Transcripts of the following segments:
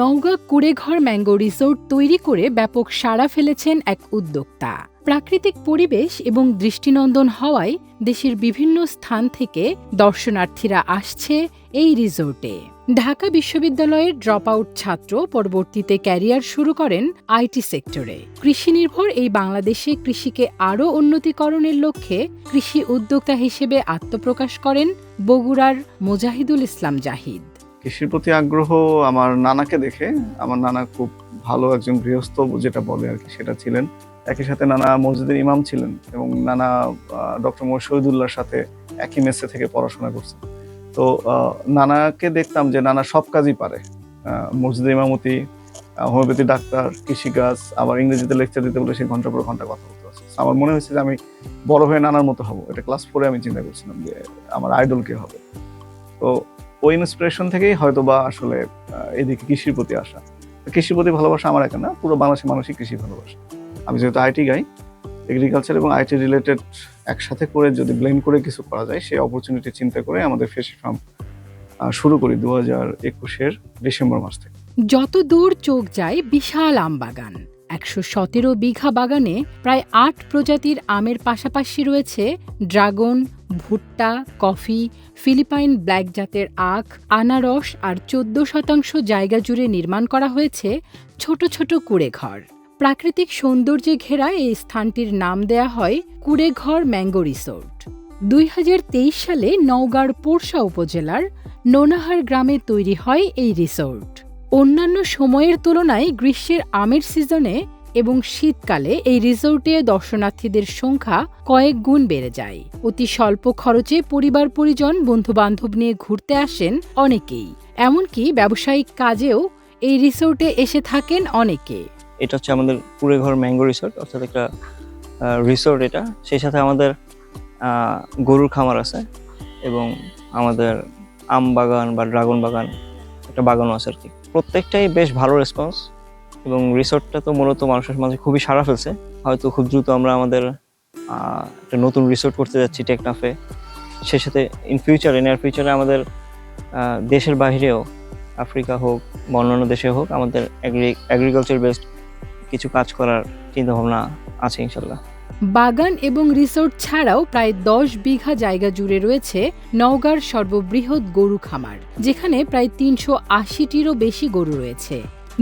Naogaon কুড়েঘর mango resort তৈরি করে ব্যাপক সাড়া ফেলেছেন এক উদ্যোক্তা। প্রাকৃতিক পরিবেশ এবং দৃষ্টিনন্দন হওয়ায় দেশের বিভিন্ন স্থান থেকে দর্শনার্থীরা আসছে এই রিসোর্টে। ঢাকা বিশ্ববিদ্যালয়ের ড্রপ আউট ছাত্র পরবর্তীতে ক্যারিয়ার শুরু করেন আইটি সেক্টরে। কৃষি নির্ভর এই বাংলাদেশে কৃষিকে আরও উন্নতিকরণের লক্ষ্যে কৃষি উদ্যোক্তা হিসেবে আত্মপ্রকাশ করেন বগুড়ার মোজাহিদুল ইসলাম জাহিদ। কৃষির প্রতি আগ্রহ আমার নানাকে দেখে, আমার নানা খুব ভালো একজন গৃহস্থ যেটা বলে আর কি, সেটা ছিলেন। একই সাথে নানা মসজিদের ইমাম ছিলেন এবং নানা ডক্টর মোহাম্মদ শহীদুল্লাহর সাথে একই মেসে থেকে পড়াশোনা করছেন। তো নানাকে দেখতাম যে নানা সব কাজই পারে। মসজিদের ইমামতি হোমিওপ্যাথি ডাক্তার, কৃষিকাজ, আবার ইংরেজিতে লেকচার দিতে বলে সে ঘণ্টা পর ঘণ্টা কথা বলতে পারছে। আমার মনে হয়েছে যে আমি বড় হয়ে নানার মতো হব। এটা ক্লাস ফোরে আমি চিন্তা করছিলাম যে আমার আইডল কে হবে। তো ওই ইন্সপিরেশন থেকেই হয়তো বা আসলে এদিকে কৃষির প্রতি আসা। কৃষির প্রতি ভালোবাসা আমার একা না, পুরো বাংলাদেশের মানুষই কৃষি ভালোবাসা। আমি যেহেতু আইটি গাই এগ্রিকালচার এবং আইটি রিলেটেড একসাথে করে যদি ব্লেন্ড করে কিছু করা যায়, সেই অপরচুনিটি চিন্তা করে আমাদের ফেসি ফার্ম শুরু করি দু হাজার একুশের ডিসেম্বর মাস থেকে। যত দূর চোখ যায়, বিশাল আম বাগান। একশো সতেরো বিঘা বাগানে প্রায় আট প্রজাতির আমের পাশাপাশি রয়েছে ড্রাগন ভুট্টা, কফি, ফিলিপাইন ব্ল্যাক জাতের আখ, আনারস আর চোদ্দ শতাংশ জায়গা জুড়ে নির্মাণ করা হয়েছে ছোট ছোট কুড়েঘর। প্রাকৃতিক সৌন্দর্যে ঘেরা এই স্থানটির নাম দেয়া হয় কুড়েঘর ম্যাঙ্গো রিসোর্ট। দুই হাজার তেইশ সালে নওগাঁর পোরশা উপজেলার নোনাহার গ্রামে তৈরি হয় এই রিসোর্ট। অন্যান্য সময়ের তুলনায় গ্রীষ্মের আমের সিজনে এবং শীতকালে এই রিসোর্টে দর্শনার্থীদের সংখ্যা কয়েক গুণ বেড়ে যায়। অতি স্বল্প খরচে পরিবার পরিজন বন্ধুবান্ধব নিয়ে ঘুরতে আসেন অনেকেই। এমনকি ব্যবসায়িক কাজেও এই রিসোর্টে এসে থাকেন অনেকে। এটা হচ্ছে আমাদের পুরে কুড়েঘর ম্যাঙ্গো রিসোর্ট, অর্থাৎ একটা রিসোর্ট এটা। সেই সাথে আমাদের গরুর খামার আছে এবং আমাদের আম বাগান বা ড্রাগন বাগান একটা বাগানও আছে আর কি। প্রত্যেকটাই বেশ ভালো রেসপন্স এবং রিসোর্টটা তো মূলত মানুষের মাঝে খুবই সারা ফেলছে। হয়তো খুব দ্রুত আমরা আমাদের একটা নতুন রিসোর্ট করতে যাচ্ছি টেকনাফে। সেই সাথে ইন ফিউচারে নিয়ার ফিউচারে আমাদের দেশের বাইরেও আফ্রিকা হোক বা অন্যান্য দেশে হোক, আমাদের এগ্রিকালচার বেসড কিছু কাজ করার চিন্তা ভাবনা আছে ইনশাল্লাহ বাগান এবং রিসোর্ট ছাড়াও প্রায় দশ বিঘা জায়গা জুড়ে রয়েছে নওগাঁর সর্ববৃহৎ গরু খামার, যেখানে প্রায় তিনশো আশিটিরও বেশি গরু রয়েছে।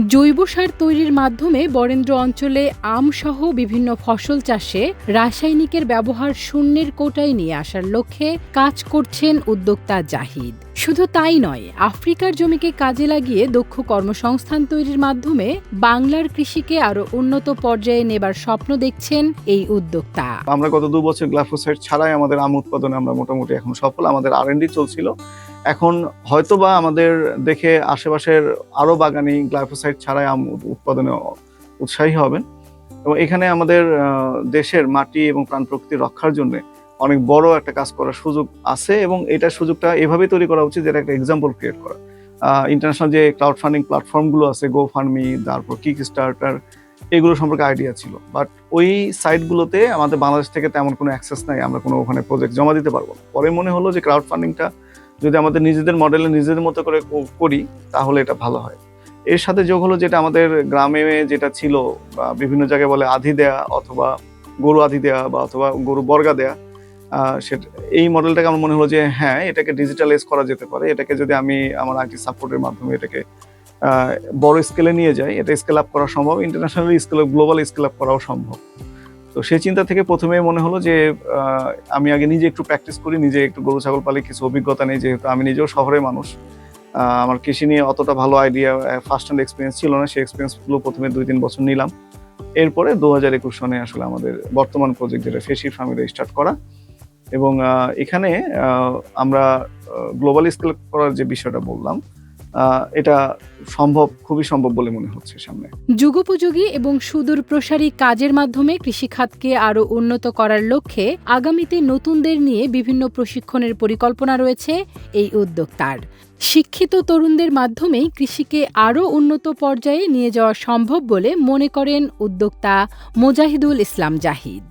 জৈব সার তৈরির মাধ্যমে বরেন্দ্র অঞ্চলে আমসহ বিভিন্ন ফসল চাষে রাসায়নিকের ব্যবহার শূন্যের কোটায় নিয়ে আসার লক্ষ্যে কাজ করছেন উদ্যোক্তা জাহিদ। শুধু তাই নয়, আফ্রিকার জমিকে কাজে লাগিয়ে দক্ষ কর্মসংস্থান তৈরির মাধ্যমে বাংলার কৃষিকে আরও উন্নত পর্যায়ে নেবার স্বপ্ন দেখছেন এই উদ্যোক্তা। আমরা গত দু বছর গ্লাফোসাইড ছাড়াই আমাদের আম উৎপাদনে আমরা মোটামুটি এখন সফল। আমাদের আর চলছিল। এখন হয়তোবা আমাদের দেখে আশেপাশের আরও বাগানি গ্লাইফোসাইড ছাড়াই আম উৎপাদনে উৎসাহী হবেন। এবং এখানে আমাদের দেশের মাটি এবং প্রাণ প্রকৃতি রক্ষার জন্য অনেক বড় একটা কাজ করার সুযোগ আছে এবং এটা সুযোগটা এভাবে তৈরি করা উচিত যেটা একটা এক্সাম্পল ক্রিয়েট করা। ইন্টারন্যাশনাল যে ক্লাউড ফান্ডিং প্ল্যাটফর্মগুলো আছে গো ফান্ডমি তারপর কিক স্টার্টার এগুলো সম্পর্কে আইডিয়া ছিল। বাট ওই সাইটগুলোতে আমাদের বাংলাদেশ থেকে তেমন কোনো অ্যাক্সেস নাই, আমরা কোনো ওখানে প্রজেক্ট জমা দিতে পারব পরে মনে হলো যে ক্রাউড ফান্ডিংটা যদি আমাদের নিজেদের মডেলে নিজেদের মতো করে করি, তাহলে এটা ভালো হয়। এর সাথে যোগ হলো যেটা আমাদের গ্রামে যেটা ছিল বিভিন্ন জায়গায় বলে আধি দেয়া অথবা গরু আধি দেয়া বা অথবা গরু বর্গা দেয়া সেটা এই মডেলটাকে আমার মনে হলো যে হ্যাঁ এটাকে ডিজিটালাইজ করা যেতে পারে। এটাকে যদি আমি আমার আইটি সাপোর্টের মাধ্যমে এটাকে বড় স্কেলে নিয়ে যাই, এটা স্কেল আপ করা সম্ভব internationally scale global scale up করাও সম্ভব। তো সেই চিন্তা থেকে প্রথমে মনে হলো যে আমি আগে নিজে একটু প্র্যাকটিস করি, নিজে একটু গরু, ছাগল পালি কিছু অভিজ্ঞতা নেই, যেহেতু আমি নিজেও শহরের মানুষ। আমার কৃষি নিয়ে অতটা ভালো আইডিয়া ফার্স্ট হ্যান্ড এক্সপিরিয়েন্স ছিল না, সেই এক্সপিরিয়েন্সগুলো প্রথমে দুই তিন বছর নিলাম। এরপরে দু হাজার একুশ সনে আসলে আমাদের বর্তমান প্রজেক্ট যেটা ফেসি ফার্মিটা স্টার্ট করা। এবং এখানে আমরা গ্লোবাল স্কেল করার যে বিষয়টা বললাম এটা সম্ভব, খুবই সম্ভব বলে মনে হচ্ছে সামনে। যুগোপযোগী এবং সুদূর প্রসারী কাজের মাধ্যমে কৃষিখাতকে আরও উন্নত করার লক্ষ্যে আগামীতে নতুনদের নিয়ে বিভিন্ন প্রশিক্ষণের পরিকল্পনা রয়েছে এই উদ্যোক্তার। শিক্ষিত তরুণদের মাধ্যমেই কৃষিকে আরও উন্নত পর্যায়ে নিয়ে যাওয়া সম্ভব বলে মনে করেন উদ্যোক্তা মোজাহিদুল ইসলাম জাহিদ।